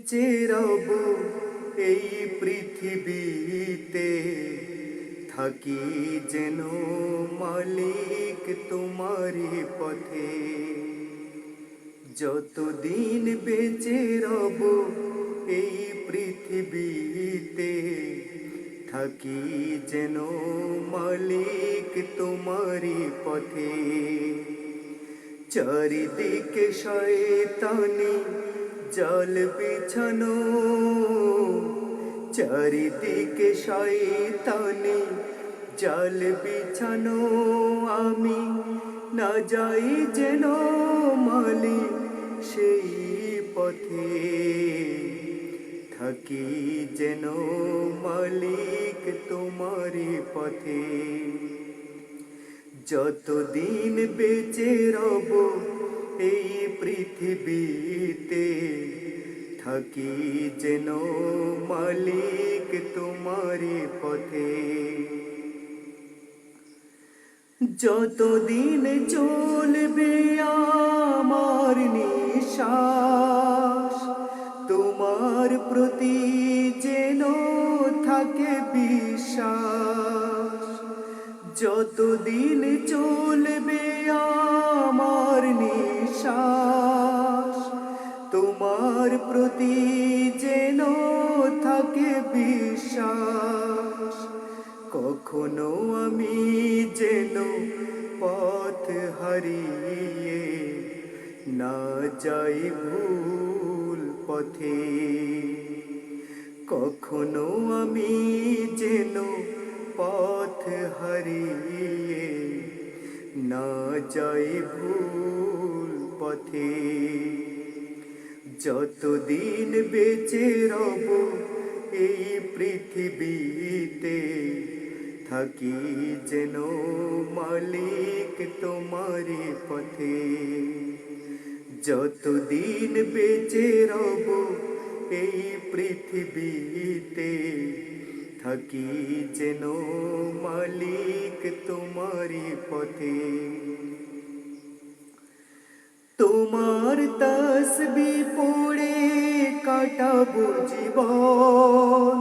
বেঁচে রব এই পৃথিবীতে। থাকি যেন মালিক তোমারই পথে। যতদিন বেঁচে রব এই পৃথিবীতে, থাকি যেন মালিক তোমারই পথে। চারিদিকে শয়তানি জল বিছানো চারিদিকে শয়তানি। জল বিছানো আমি। না যাই যেন মালি সেই পথে। থাকি যেন মালিক তোমারই পথে। যতদিন বেঁচে রব এই পৃথিবীতে থাকি যেন মালিক তোমারই পথে। যতদিন চলবে আমার নিশ্বাস, তোমার প্রতি যেন থাকে বিশ্বাস। যতদিন চলবে আমার নিশ্বাস তোমার প্রতি যেন থাকে বিশ্বাস, কখনো আমি যেন পথ হারিয়ে না যাই ভুল পথে, কখনো আমি যেন পথ হারিয়ে না যাই ভুল পথে। যতদিন বেঁচে রব এই পৃথিবীতে, থাকি যেন মালিক তোমারই পথে। যতদিন বেঁচে রব এই পৃথিবীতে, থাকি যেন মালিক তোমারই পথে। তোমার তসবি পড়ে কাটাবো জীবন।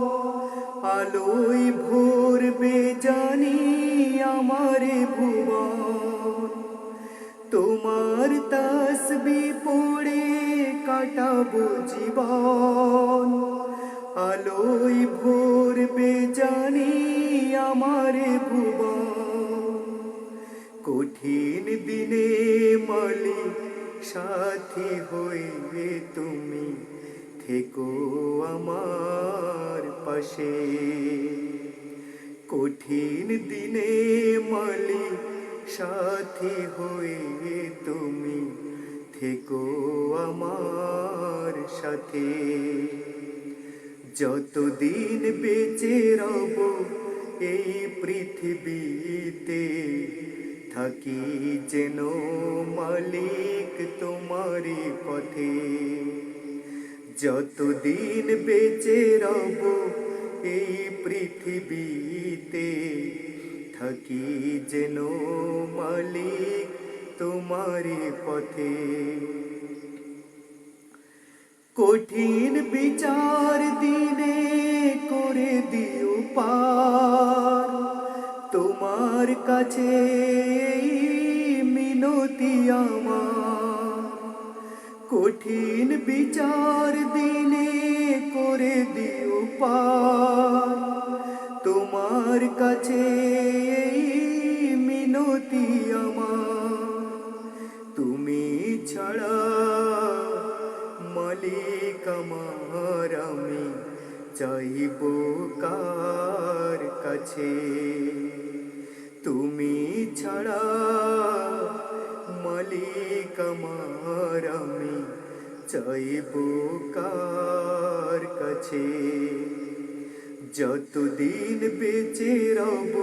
আলোয় ভরবে জানি আমার ভুবন। তোমার তসবি পড়ে কাটাবো জীবন। আলোয় ভরবে জানি আমার ভুবন। কঠিন দিনে মালিক সাথী হয়ে তুমি, থেকো আমার পাশে। কঠিন দিনে মালিক সাথী হয়ে তুমি, থেকো আমার সাথে। যতদিন বেঁচে রব এই পৃথিবীতে থাকি যেন মালিক তোমারই পথে। যতদিন বেঁচে রব এই পৃথিবীতে, থাকি যেন মালিক তোমারই পথে। কঠিন বিচার দিনে করে দিও পার, তোমার কাছে আমার। কঠিন বিচার দিনে করে দিও পার। তোমার কাছে মিনতি তুমি ছাড়া মালিক আমার, আমি চাইব কার কাছে? তুমি ছাড়া মালিক আমার, আমি চাইব কার কাছে? যতদিন বেঁচে রব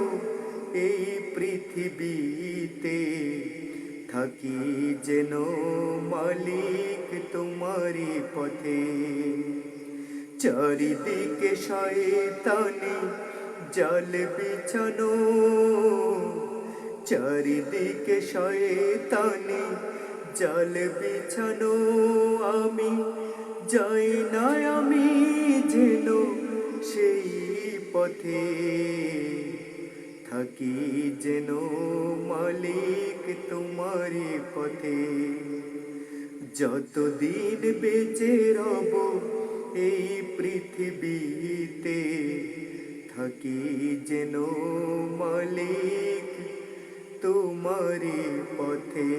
এই পৃথিবীতে, থাকি যেন মালিক তোমারই পথে। চারিদিকে শয়তানি, জল বিছানো চারিদিকে শয়তানি, জল বিছানো আমি, যাই না আমি যেন সেই পথে থাকি যেন মালিক তোমারই পথে। যতদিন বেঁচে রব এই পৃথিবীতে, থাকি যেন মালিক তোমারই পথে।